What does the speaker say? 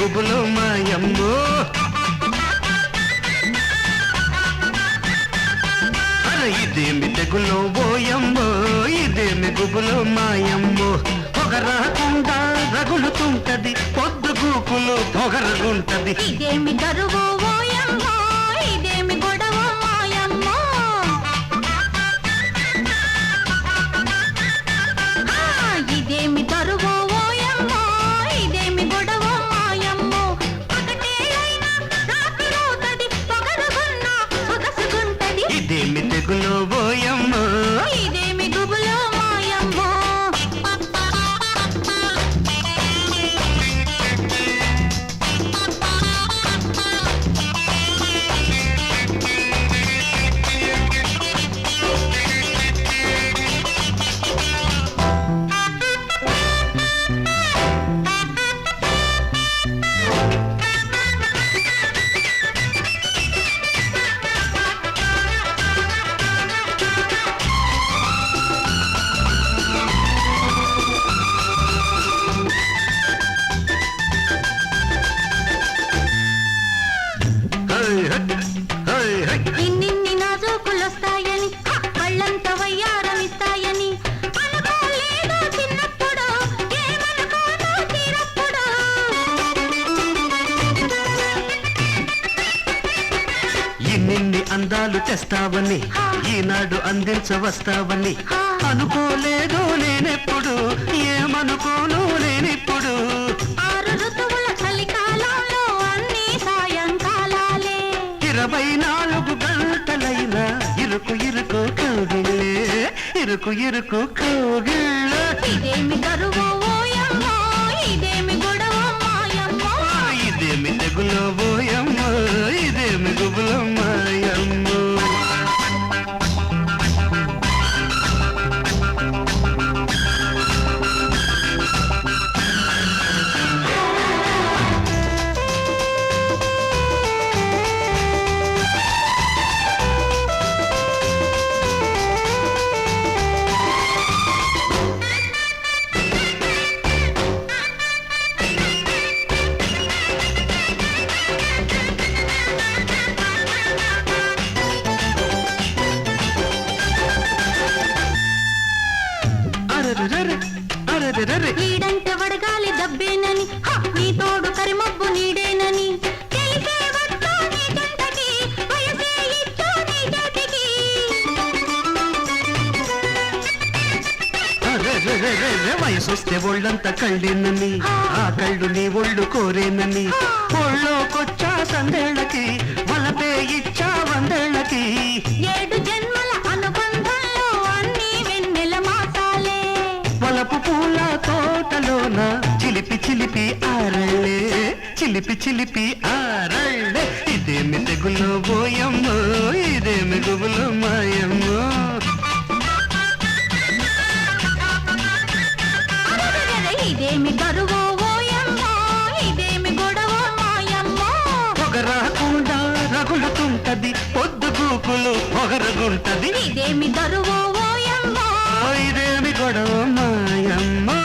గుబులో మాయమ్మో అరే ఇదేమి తెగులో ఓయమ్మో ఇదేమి గుబులో మాయమ్మో పొగ రాకుండా రగులుతుంటది పొద్దు గూకులు పొగరగుంటది ఇదేమి దరువు పోయమ్మో ఇన్నిన్ని అందాలు తెస్తావని ఈనాడు అందించవస్తావని. అనుకోలేదు నేనెప్పుడు ఏమనుకోను నేనిప్పుడు. ఇరవై నాలుగు గంటలైన ఇరుకు ఇరుకు కౌగిళ్ళే ఇరుకు ఇరుకు కౌగిళ్ళ. ఇదేమి గరువు వయసొస్తే ఒళ్ళంతా కళ్ళేనని. ఆ. కళ్ళు నీ ఒళ్ళు కోరేనని. ఒళ్ళోకొచ్చా సందేళ్ళకి వలపే ఇచ్చా వందేళ్ళకి. ఏడు జన్మల అనుబంధంలో అన్ని వెన్నెల మాసాలే. వలపు పూల తోటలోన చిలిపి చిలిపి ఆరళ్ళే. చిలిపి చిలిపి ఆరళ్ళే. ఇదేమి తెగులో పోయమ్మో ఇదేమి గుబులో మాయమ్మో. ఇదేమి ఓయమ్మో ఇదేమి గొడవ మాయమ్మో. పొగ రాకుండా రగులుతుంటది పొద్దు గూకులు పొగరగుంటది ఇదేమి ఓయమ్మో. ఇదేమి గొడవ మాయమ్మో.